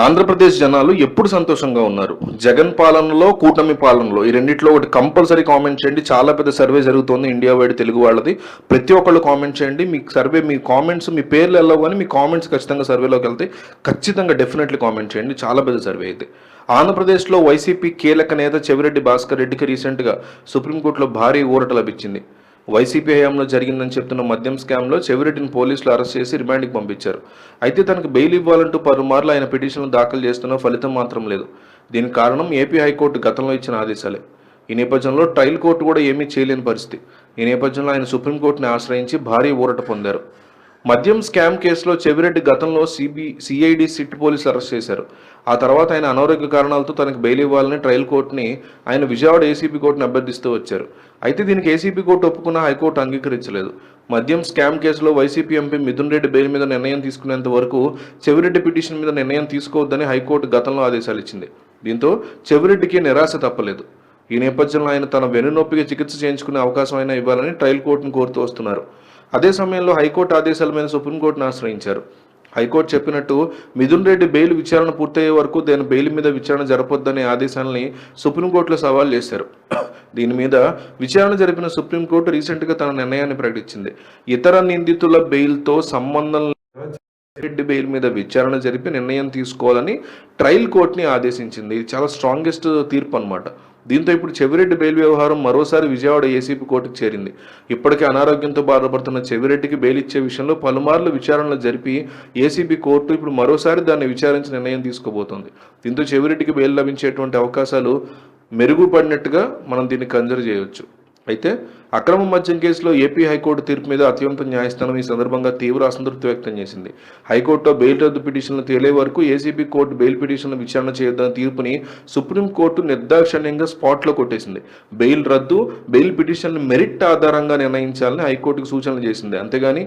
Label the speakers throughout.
Speaker 1: ఆంధ్రప్రదేశ్ జనాలు ఎప్పుడు సంతోషంగా ఉన్నారు? జగన్ పాలనలో కూటమి పాలనలో ఈ రెండిట్లో ఒకటి కంపల్సరీ కామెంట్ చేయండి. చాలా పెద్ద సర్వే జరుగుతుంది ఇండియా వైడ్ తెలుగు వాళ్ళది. ప్రతి ఒక్కళ్ళు కామెంట్ చేయండి. మీ సర్వే మీ కామెంట్స్ మీ పేర్లు వెళ్ళవు కానీ మీ కామెంట్స్ ఖచ్చితంగా సర్వేలోకి వెళ్తే ఖచ్చితంగా డెఫినెట్లీ కామెంట్ చేయండి. చాలా పెద్ద సర్వే అయితే ఆంధ్రప్రదేశ్లో వైసీపీ కీలక నేత చెవిరెడ్డి భాస్కర్ రెడ్డికి రీసెంట్గా సుప్రీంకోర్టులో భారీ ఊరట లభించింది. వైసీపీ హయాంలో జరిగిందని చెప్తున్న మద్యం స్కామ్లో చెవిరెడ్డిని పోలీసులు అరెస్ట్ చేసి రిమాండ్కి పంపించారు. అయితే తనకు బెయిల్ ఇవ్వాలంటూ పలుమార్లు ఆయన పిటిషన్లు దాఖలు చేస్తున్న ఫలితం మాత్రం లేదు. దీనికి కారణం ఏపీ హైకోర్టు గతంలో ఇచ్చిన ఆదేశాలే. ఈ నేపథ్యంలో ట్రయల్ కోర్టు కూడా ఏమీ చేయలేని పరిస్థితి. ఈ నేపథ్యంలో ఆయన సుప్రీంకోర్టుని ఆశ్రయించి భారీ ఊరట పొందారు. మద్యం స్కామ్ కేసులో చెవిరెడ్డి గతంలో సిబి సిఐడి సిట్ పోలీసులు అరెస్ట్ చేశారు. ఆ తర్వాత ఆయన అనారోగ్య కారణాలతో తనకు బెయిల్ ఇవ్వాలని ట్రయల్ కోర్టుని ఆయన విజయవాడ ఏసీబీ కోర్టుని అభ్యర్థిస్తూ వచ్చారు. అయితే దీనికి ఏసీబీ కోర్టు ఒప్పుకున్న హైకోర్టు అంగీకరించలేదు. మద్యం స్కామ్ కేసులో YCP MP Mithun Reddy bail మీద నిర్ణయం తీసుకునేంత వరకు చెవిరెడ్డి పిటిషన్ మీద నిర్ణయం తీసుకోవద్దని హైకోర్టు గతంలో ఆదేశాలు ఇచ్చింది. దీంతో చెవిరెడ్డికి నిరాశ తప్పలేదు. ఈ నేపథ్యంలో ఆయన తన వెన్నునొప్పికి చికిత్స చేయించుకునే అవకాశం అయినా ఇవ్వాలని ట్రయల్ కోర్టును కోరుతూ వస్తున్నారు. అదే సమయంలో హైకోర్టు ఆదేశాల మీద సుప్రీంకోర్టును ఆశ్రయించారు. హైకోర్టు చెప్పినట్టు మిథున్ రెడ్డి బెయిల్ విచారణ పూర్తయ్యే వరకు దాని బెయిల్ మీద విచారణ జరపొద్దనే ఆదేశాలని సుప్రీంకోర్టులో సవాల్ చేశారు. దీని మీద విచారణ జరిపిన సుప్రీంకోర్టు రీసెంట్గా తన నిర్ణయాన్ని ప్రకటించింది. ఇతర నిందితుల బెయిల్తో సంబంధం రెడ్డి బెయిల్ మీద విచారణ జరిపి నిర్ణయం తీసుకోవాలని ట్రయల్ కోర్టుని ఆదేశించింది. ఇది చాలా స్ట్రాంగెస్ట్ తీర్పు అనమాట దీంతో ఇప్పుడు చెవిరెడ్డి బెయిల్ వ్యవహారం మరోసారి విజయవాడ ఏసీపీ కోర్టుకు చేరింది. ఇప్పటికే అనారోగ్యంతో బాధపడుతున్న చెవిరెడ్డికి బెయిల్ ఇచ్చే విషయంలో పలుమార్లు విచారణలు జరిపి ఏసీబీ కోర్టు ఇప్పుడు మరోసారి దాన్ని విచారించి నిర్ణయం తీసుకోబోతోంది. దీంతో చెవిరెడ్డికి బెయిల్ లభించేటువంటి అవకాశాలు మెరుగుపడినట్టుగా మనం దీన్ని కన్సిడర్ చేయవచ్చు అయితే అక్రమ మద్యం కేసులో ఏపీ హైకోర్టు తీర్పు మీద అత్యున్నత న్యాయస్థానం ఈ సందర్భంగా తీవ్ర అసంతృప్తి వ్యక్తం చేసింది. హైకోర్టులో బెయిల్ రద్దు పిటిషన్లు తేలే వరకు ఏసీబీ కోర్టు బెయిల్ పిటిషన్లు విచారణ చేయొద్దన్న తీర్పుని సుప్రీంకోర్టు నిర్దాక్షణ్యంగా స్పాట్లో కొట్టేసింది. బెయిల్ రద్దు బెయిల్ పిటిషన్లు మెరిట్ ఆధారంగా నిర్ణయించాలని హైకోర్టుకు సూచనలు చేసింది. అంతేగాని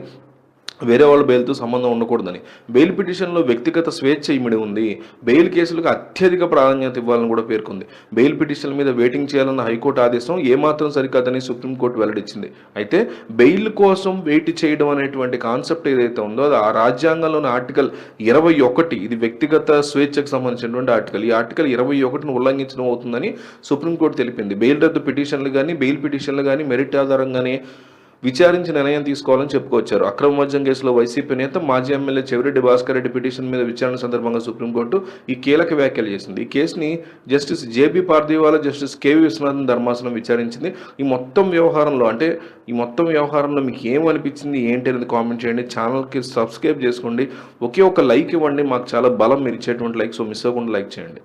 Speaker 1: వేరే వాళ్ళ బెయిల్తో సంబంధం ఉండకూడదని. బెయిల్ పిటిషన్లో వ్యక్తిగత స్వేచ్ఛ ఇమిడి ఉంది. బెయిల్ కేసులకు అత్యధిక ప్రాధాన్యత ఇవ్వాలని కూడా పేర్కొంది. బెయిల్ పిటిషన్ల మీద వెయిటింగ్ చేయాలన్న హైకోర్టు ఆదేశం ఏమాత్రం సరికాదని సుప్రీంకోర్టు వెల్లడించింది. అయితే బెయిల్ కోసం వెయిట్ చేయడం అనేటువంటి కాన్సెప్ట్ ఏదైతే ఉందో అది ఆ రాజ్యాంగంలోని ఆర్టికల్ ఇరవై ఒకటి ఇది వ్యక్తిగత స్వేచ్ఛకు సంబంధించినటువంటి ఆర్టికల్. ఈ ఆర్టికల్ ఇరవై ఒకటిని ఉల్లంఘించడం అవుతుందని సుప్రీంకోర్టు తెలిపింది. బెయిల్ రద్దు పిటిషన్లు కానీ బెయిల్ పిటిషన్లు కానీ మెరిట్ ఆధారంగానే విచారించి నిర్ణయం తీసుకోవాలని చెప్పుకొచ్చారు. అక్రమ మద్యం కేసులో వైసీపీ నేత మాజీ ఎమ్మెల్యే చెవిరెడ్డి భాస్కర్ రెడ్డి పిటిషన్ మీద విచారణ సందర్భంగా సుప్రీంకోర్టు ఈ కీలక వ్యాఖ్యలు చేసింది. ఈ కేసుని justice JB Pardiwala justice KV Viswanathan ధర్మాసనం విచారించింది. ఈ మొత్తం వ్యవహారంలో అంటే ఈ మొత్తం వ్యవహారంలో మీకు ఏమనిపించింది ఏంటి అనేది కామెంట్ చేయండి. ఛానల్కి సబ్స్క్రైబ్ చేసుకోండి. ఒకే ఒక లైక్ ఇవ్వండి. మాకు చాలా బలం. మీరు ఇచ్చేటువంటి లైక్ సో మిస్ అవ్వకుండా లైక్ చేయండి.